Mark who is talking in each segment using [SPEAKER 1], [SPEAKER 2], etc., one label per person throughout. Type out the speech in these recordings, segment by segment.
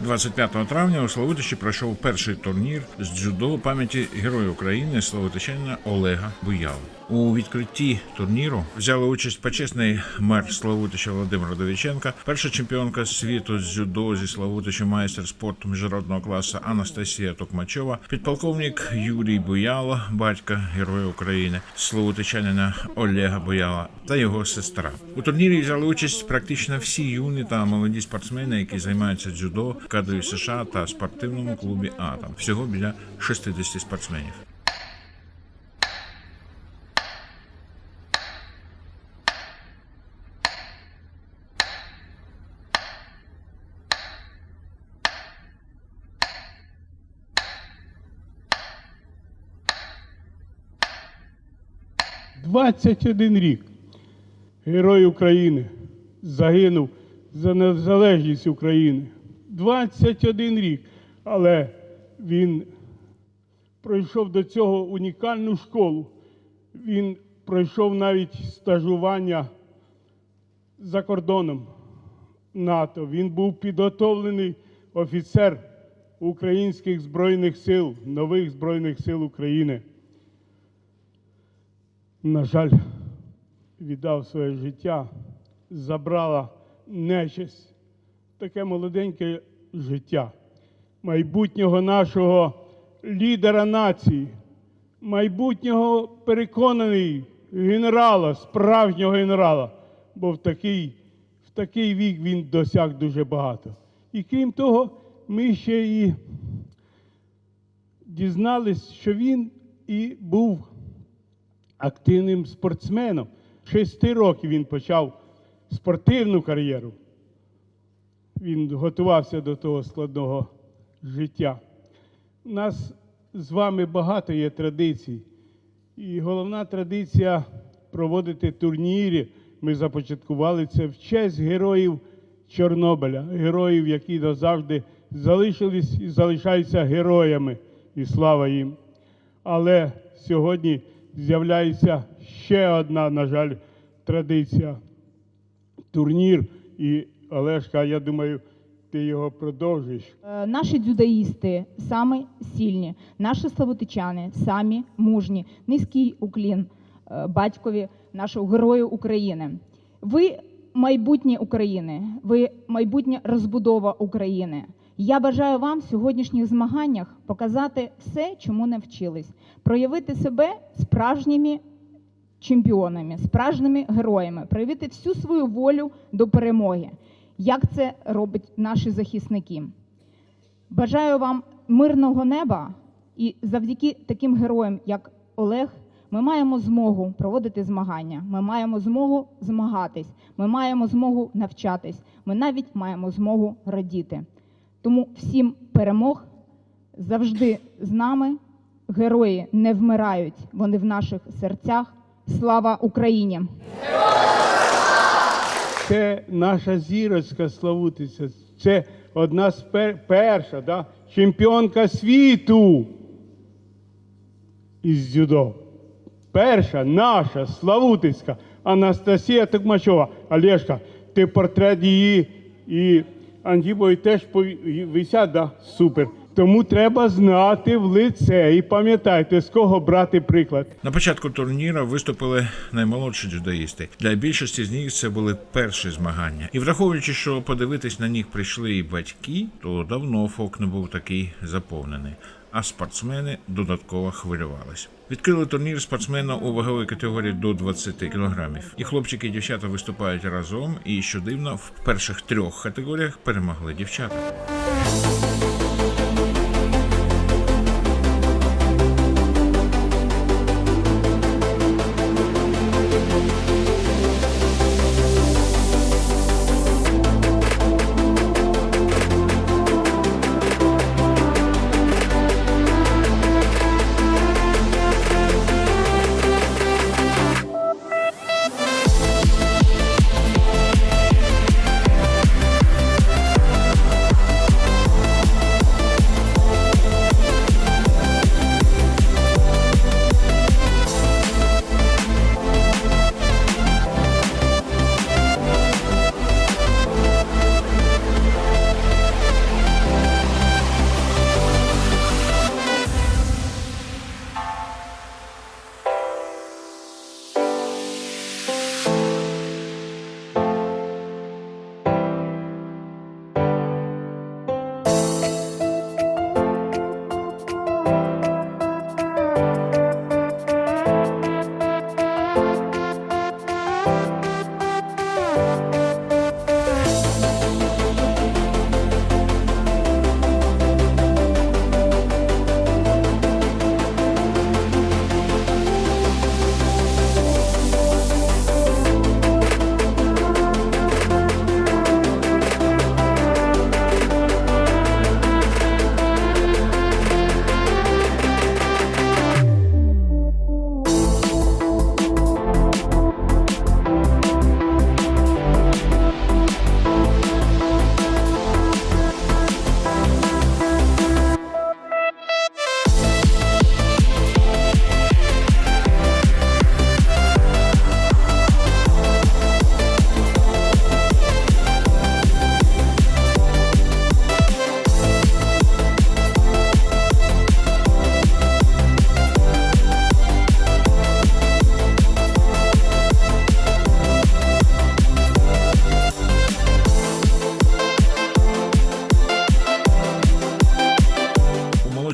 [SPEAKER 1] 25 травня у Славутичі пройшов перший турнір з дзюдо пам'яті Героя України Славутичанина Олега Буяла. У відкритті турніру взяли участь почесний мер Славутича Володимир Родовіченка, перша чемпіонка світу з дзюдо зі Славутича, майстер спорту міжнародного класу Анастасія Токмачова, підполковник Юрій Буяло, батька Героя України, Славутичанина Олега Буяла та його сестра. У турнірі взяли участь практично всі юні та молоді спортсмени, які займаються дзюдо кадрі США та спортивному клубі Атом. Всього біля 60 спортсменів.
[SPEAKER 2] – 21 рік Герой України загинув за незалежність України. 21 рік. Але він пройшов до цього унікальну школу. Він пройшов навіть стажування за кордоном НАТО. Він був підготовлений офіцер українських збройних сил, нових збройних сил України. На жаль, віддав своє життя, забрала нечисть, таке молоденьке життя, майбутнього нашого лідера нації, майбутнього переконаний генерала, справжнього генерала, бо в такий, в такий вік він досяг дуже багато. І крім того, ми ще і дізнались, що він і був активним спортсменом. Шести років він почав спортивну кар'єру. Він готувався до того складного життя. У нас з вами багато є традицій. І головна традиція проводити турніри. Ми започаткували це в честь героїв Чорнобиля, героїв, які назавжди залишились і залишаються героями. І слава їм. Але сьогодні з'являється ще одна, на жаль, традиція турнір. І Олешка, я думаю, ти його продовжиш.
[SPEAKER 3] Е, Наші дзюдоїсти самі сильні, наші славутичани самі мужні. Низький уклін е, батькові нашого герою України. Ви майбутнє України, ви майбутня розбудова України. Я бажаю вам в сьогоднішніх змаганнях показати все, чому не вчились, проявити себе справжніми чемпіонами, справжніми героями, проявити всю свою волю до перемоги, як це роблять наші захисники. Бажаю вам мирного неба і завдяки таким героям, як Олег, ми маємо змогу проводити змагання. Ми маємо змогу змагатись, ми маємо змогу навчатись, ми навіть маємо змогу радіти. Тому всім перемог завжди з нами. Герої не вмирають, вони в наших серцях. Слава Україні!
[SPEAKER 2] Це наша зірочка Славутиця. Це одна з пер... перша, да? чемпіонка світу із дзюдо. Перша наша Славутицька Анастасія Токмачова. Олешка, ти портрет її і Антібої теж пові- висять, да? Супер. Тому треба знати в лице і пам'ятайте, з кого брати приклад.
[SPEAKER 1] На початку турніру виступили наймолодші дзюдоїсти. Для більшості з них це були перші змагання. І враховуючи, що подивитись на них прийшли і батьки, то давно фок не був такий заповнений. А спортсмени додатково хвилювались. Відкрили турнір спортсмена у ваговій категорії до 20 кілограмів. І хлопчики і дівчата виступають разом. І що дивно, в перших трьох категоріях перемогли дівчата.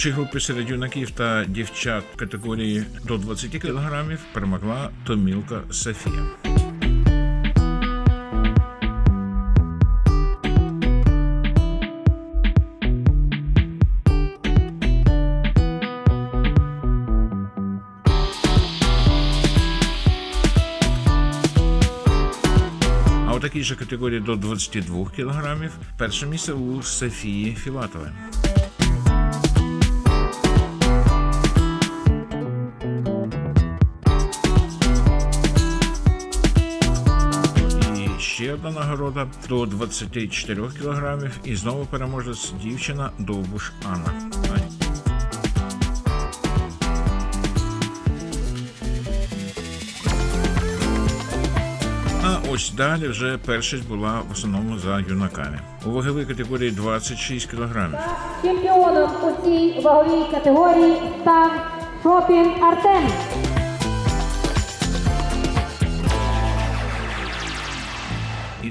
[SPEAKER 1] Молодшій групі серед юнаків та дівчат категорії до 20 кг перемогла Томілка Софія. У такій же категорії до 22 кг перше місце у Софії Філатової. Одна нагорода до 24 кг. І знову переможець дівчина Довбуш Анна. Ось далі вже першість була в основному за юнаками. У ваговій категорії 26 кг.
[SPEAKER 4] Чемпіоном у цій ваговій категорії став Шопін Артем.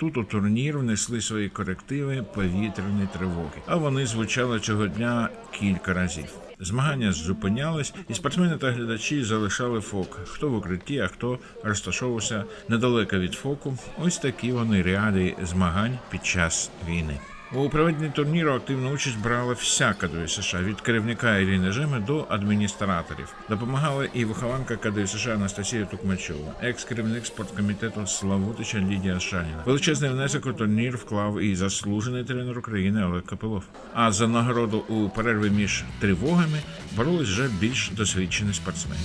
[SPEAKER 1] Тут у турнір внесли свої корективи повітряні тривоги. А вони звучали цього дня кілька разів. Змагання зупинялись, і спортсмени та глядачі залишали фок. Хто в укритті, а хто розташовувався недалеко від фоку. Ось такі вони реалії змагань під час війни. У проведенні турніру активну участь брала вся КДУ США від керівника Ірини Жеми до адміністраторів. Допомагала і вихованка КДУ США Анастасія Тукмачова, екс-керівник спорткомітету Славутича Лідія Шаніна. Величезний внесок у турнір вклав і заслужений тренер України Олег Капилов. А за нагороду у перерві між тривогами боролись вже більш досвідчені спортсмени.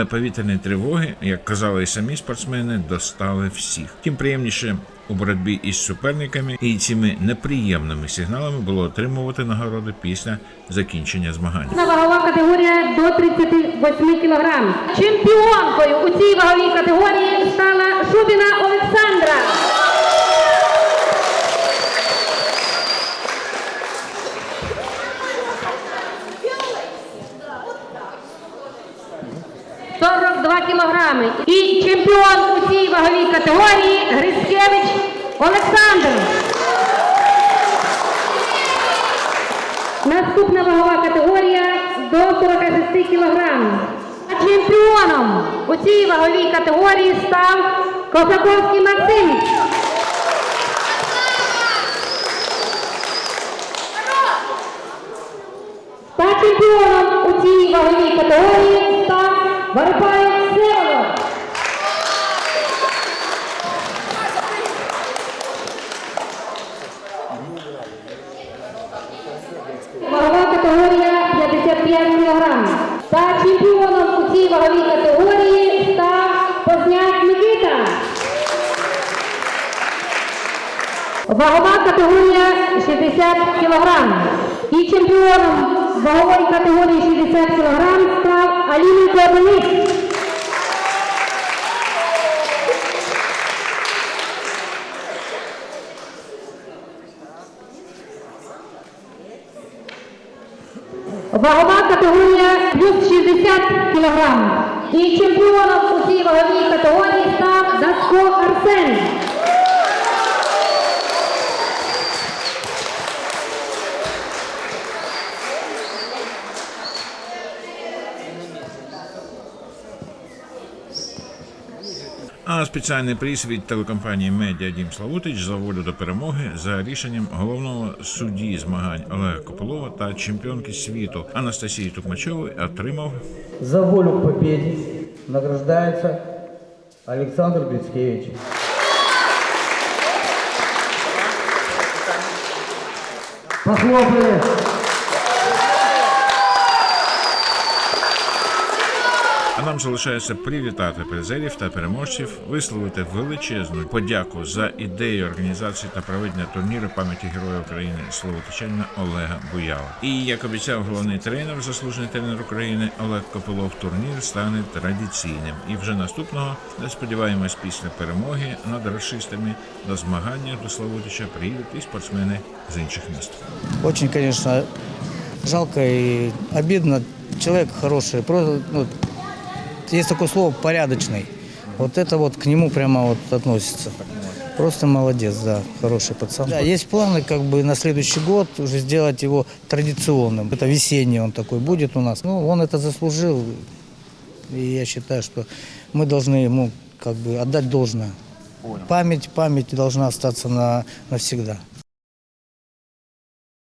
[SPEAKER 1] Але повітряні тривоги, як казали і самі спортсмени, достали всіх. Тим приємніше у боротьбі із суперниками і цими неприємними сигналами було отримувати нагороди після закінчення змагань.
[SPEAKER 4] Вагова категорія до 38 кг. Чемпіонкою у цій ваговій категорії ваговій категорії Грицькевич Олександр. Наступна вагова категорія до 46 кг. Чемпіоном у цій ваговій категорії став Косаковський Максим. Та чемпіоном у цій ваговій категорії став Варпаєв Всеволод. Вагова категорія 55 кг. Та чемпіоном у цій ваговій категорії став Позняк Микита. Вагова категорія 60 кг. І чемпіоном вагової категорії 60 кг став Аліменко Денис. Вагова категорія плюс 60 кг. І чемпіоном у цій ваговій категорії став Дацько Арсен.
[SPEAKER 1] А спеціальний приз від телекомпанії Медіа Дім Славутич за волю до перемоги за рішенням головного судді змагань Олега Копилова та чемпіонки світу Анастасії Тукмачової отримав
[SPEAKER 5] За волю к победе награждается Александр Грицкевич. Похлопали.
[SPEAKER 1] Нам залишається привітати призерів та переможців, висловити величезну подяку за ідею організації та проведення турніру пам'яті Героя України словотичанина Олега Буяла. І як обіцяв головний тренер, заслужений тренер України Олег Копилов, турнір стане традиційним. І вже наступного не сподіваємось, після перемоги над расистами до змагання до Славутича приїдуть і спортсмени з інших міст.
[SPEAKER 5] Очень, конечно, жалко и обидно. Человек хороший, просто, ну, есть такое слово порядочный. Вот это вот к нему прямо вот относится. Просто молодец, да, хороший пацан. Да, есть планы как бы на следующий год уже сделать его традиционным. Это весенний он такой будет у нас. Ну, он это заслужил. И я считаю, что мы должны ему как бы отдать должное. Память, память должна остаться на, навсегда.